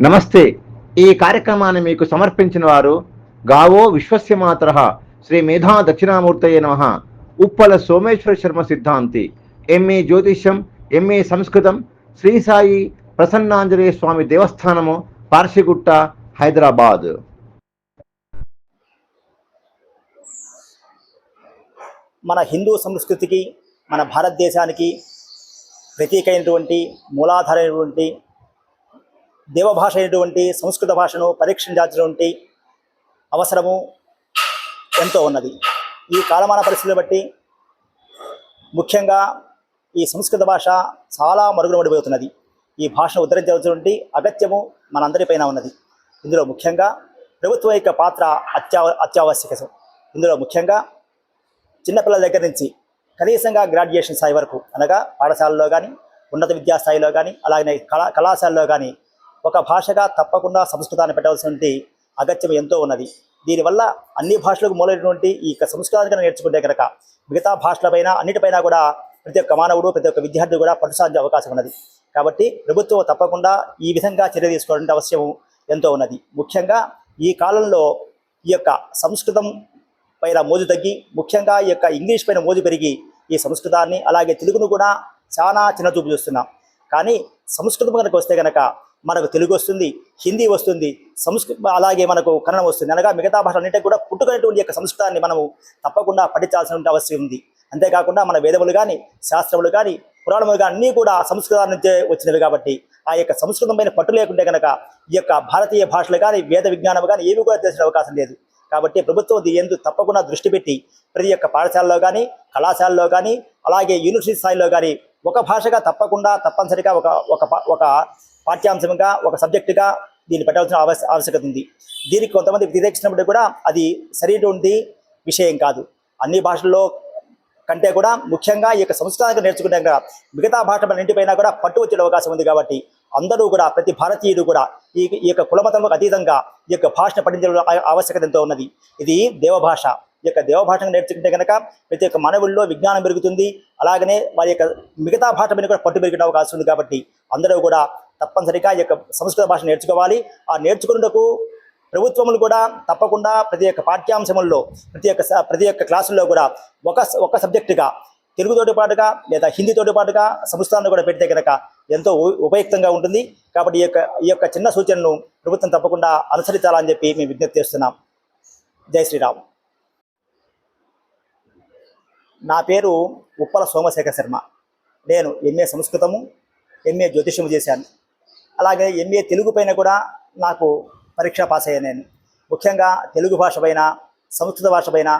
నమస్తే. ఈ కార్యక్రమాన్ని మీకు సమర్పించిన వారు గావో విశ్వస్య మాతర శ్రీ మేధా దక్షిణామూర్తయ నమ. ఉప్పల సోమేశ్వర శర్మ సిద్ధాంతి. ఎంఏ జ్యోతిష్యం ఎంఏ సంస్కృతం శ్రీ సాయి ప్రసన్నాంజనేయ స్వామి దేవస్థానము పార్షిగుట్ట హైదరాబాద్. మన హిందూ సంస్కృతికి మన భారతదేశానికి ప్రతీకైనటువంటి మూలాధారైనటువంటి దేవభాష అయినటువంటి సంస్కృత భాషను పరీక్షించాల్సినటువంటి అవసరము ఎంతో ఉన్నది. ఈ కాలమాన పరిస్థితులను బట్టి ముఖ్యంగా ఈ సంస్కృత భాష చాలా మరుగున పడిపోతున్నది ఈ భాషను ఉద్ధరించవలసినటువంటి అగత్యము మనందరిపైన ఉన్నది. ఇందులో ముఖ్యంగా ప్రభుత్వం యొక్క పాత్ర అత్యావ అత్యావశ్యకం ఇందులో ముఖ్యంగా చిన్నపిల్లల దగ్గర నుంచి కనీసంగా గ్రాడ్యుయేషన్ స్థాయి వరకు అనగా పాఠశాలలో కానీ ఉన్నత విద్యా స్థాయిలో కానీ అలాగే కళా కళాశాలలో కానీ ఒక భాషగా తప్పకుండా సంస్కృతాన్ని పెట్టవలసినటువంటి అగత్యం ఎంతో ఉన్నది. దీనివల్ల అన్ని భాషలకు మూలైనటువంటి ఈ యొక్క సంస్కృతాన్ని కనుక నేర్చుకుంటే కనుక మిగతా భాషలపైన అన్నిటిపైన కూడా ప్రతి ఒక్క మానవుడు ప్రతి ఒక్క విద్యార్థి కూడా పట్టుసాధ్య అవకాశం ఉన్నది. కాబట్టి ప్రభుత్వం తప్పకుండా ఈ విధంగా చర్య తీసుకోవాలంటే అవసరం ఎంతో ఉన్నది. ముఖ్యంగా ఈ కాలంలో ఈ యొక్క సంస్కృతం పైన మోజు తగ్గి ముఖ్యంగా ఈ యొక్క ఇంగ్లీష్ పైన మోజు పెరిగి ఈ సంస్కృతాన్ని అలాగే తెలుగును కూడా చాలా చిన్న చూపు చూస్తున్నాం. కానీ సంస్కృతం కనుక వస్తే కనుక మనకు తెలుగు వస్తుంది హిందీ వస్తుంది సంస్కృ అలాగే మనకు కన్నడం వస్తుంది. అనగా మిగతా భాషలన్నింటికి కూడా పుట్టుకునేటువంటి యొక్క సంస్కృతాన్ని మనము తప్పకుండా పఠించాల్సిన అవసరం ఉంది. అంతేకాకుండా మన వేదములు కానీ శాస్త్రములు కానీ పురాణములు కానీ అన్నీ కూడా సంస్కృతాల నుంచే వచ్చినవి కాబట్టి ఆ యొక్క సంస్కృతం పైన పట్టు లేకుంటే కనుక ఈ యొక్క భారతీయ భాషలు కానీ వేద విజ్ఞానం కానీ ఏవి కూడా తెలిసిన అవకాశం లేదు. కాబట్టి ప్రభుత్వం దీని ఎందు తప్పకుండా దృష్టి పెట్టి ప్రతి ఒక్క పాఠశాలలో కానీ కళాశాలలో కానీ అలాగే యూనివర్సిటీ స్థాయిలో కానీ ఒక భాషగా తప్పకుండా తప్పనిసరిగా ఒక ఒక ఒక పాఠ్యాంశంగా ఒక సబ్జెక్టుగా దీన్ని పెట్టాల్సిన ఆవశ్య ఆవశ్యకత ఉంది. దీనికి కొంతమంది వ్యతిరేకించినప్పుడు కూడా అది సరైనటువంటి విషయం కాదు. అన్ని భాషల్లో కంటే కూడా ముఖ్యంగా ఈ యొక్క సంస్కృతానికి నేర్చుకున్నాక మిగతా భాషలన్నింటిపైన కూడా పట్టు వచ్చే అవకాశం ఉంది కాబట్టి అందరూ కూడా ప్రతి భారతీయుడు కూడా ఈ ఈ యొక్క కులమతంకు అతీతంగా ఈ యొక్క భాషను పఠించడం ఆవశ్యకత ఎంతో ఉన్నది. ఇది దేవభాష. ఈ యొక్క దేవభాషను నేర్చుకుంటే కనుక ప్రతి ఒక్క మానవుల్లో విజ్ఞానం పెరుగుతుంది. అలాగనే వారి యొక్క మిగతా భాష మీద కూడా పట్టు పెరిగే అవకాశం ఉంది కాబట్టి అందరూ కూడా తప్పనిసరిగా ఈ యొక్క సంస్కృత భాష నేర్చుకోవాలి. ఆ నేర్చుకున్నకు ప్రభుత్వములు కూడా తప్పకుండా ప్రతి ఒక్క పాఠ్యాంశముల్లో ప్రతి ఒక్క స- ప్రతి ఒక్క క్లాసుల్లో కూడా ఒక ఒక సబ్జెక్టుగా తెలుగుతోటి పాటుగా లేదా హిందీతోటి పాటుగా సంస్కృతాన్ని కూడా పెడితే కనుక ఎంతో ఉపయుక్తంగా ఉంటుంది. కాబట్టి ఈ యొక్క ఈ యొక్క చిన్న సూచనను ప్రభుత్వం తప్పకుండా అనుసరించాలని చెప్పి మేము విజ్ఞప్తి చేస్తున్నాం. జై శ్రీరామ్. నా పేరు ఉప్పల సోమశేఖర్ శర్మ. నేను ఎంఏ సంస్కృతము ఎంఏ జ్యోతిష్యము చేశాను. అలాగే ఎంఏ తెలుగు పైన కూడా నాకు పరీక్ష పాస్ అయ్యాను నేను. ముఖ్యంగా తెలుగు భాష పైన సంస్కృత భాష పైన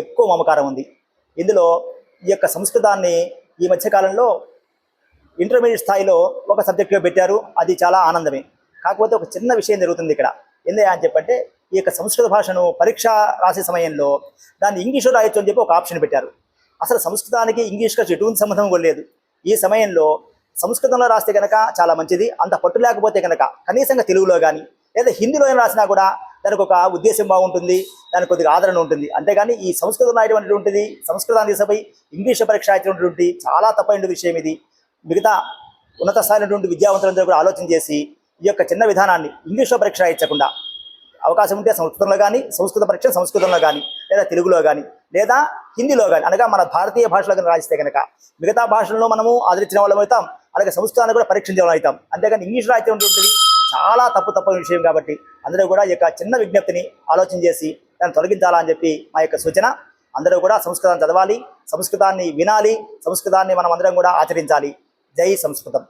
ఎక్కువ మమకారం ఉంది. ఇందులో ఈ యొక్క సంస్కృతాన్ని ఈ మధ్యకాలంలో ఇంటర్మీడియట్ స్థాయిలో ఒక సబ్జెక్టుగా పెట్టారు. అది చాలా ఆనందమే. కాకపోతే ఒక చిన్న విషయం జరుగుతుంది ఇక్కడ. ఎందుకు అని చెప్పంటే ఈ యొక్క సంస్కృత భాషను పరీక్ష రాసే సమయంలో దాన్ని ఇంగ్లీషులో రాయొచ్చు అని చెప్పి ఒక ఆప్షన్ పెట్టారు. అసలు సంస్కృతానికి ఇంగ్లీష్గా ఎటువంటి సంబంధం కూడా లేదు. ఈ సమయంలో సంస్కృతంలో రాస్తే కనుక చాలా మంచిది. అంత పట్టు లేకపోతే కనుక కనీసంగా తెలుగులో కానీ లేదా హిందీలో రాసినా కూడా దానికి ఒక ఉద్దేశం బాగుంటుంది దానికి కొద్దిగా ఆదరణ ఉంటుంది. అంతేగాని ఈ సంస్కృతం రాయటువంటిది సంస్కృతాన్ని తీసుకుపోయి ఇంగ్లీష్ పరీక్ష అయినటువంటి చాలా తప్పైన విషయం ఇది. మిగతా ఉన్నత స్థాయినటువంటి విద్యావంతులందరూ కూడా ఆలోచన చేసి ఈ యొక్క చిన్న విధానాన్ని ఇంగ్లీష్లో పరీక్ష ఇచ్చకుండా అవకాశం ఉంటే సంస్కృతంలో కానీ సంస్కృత పరీక్ష సంస్కృతంలో కానీ లేదా తెలుగులో కానీ లేదా హిందీలో కానీ అనగా మన భారతీయ భాషలో కానీ రాయిస్తే కనుక మిగతా భాషల్లో మనము ఆదరించిన వాళ్ళం అవుతాం అలాగే సంస్కృతాన్ని కూడా పరీక్షించే వాళ్ళం అవుతాం. అంతేగాని ఇంగ్లీష్ రాయితే ఉంటుంది చాలా తప్పు తప్పని విషయం కాబట్టి అందరూ కూడా ఈ యొక్క చిన్న విజ్ఞప్తిని ఆలోచన చేసి దాన్ని తొలగించాలా అని చెప్పి మా యొక్క సూచన. అందరూ కూడా సంస్కృతాన్ని చదవాలి సంస్కృతాన్ని వినాలి సంస్కృతాన్ని మనం అందరం కూడా ఆచరించాలి. జై సంస్కృతం.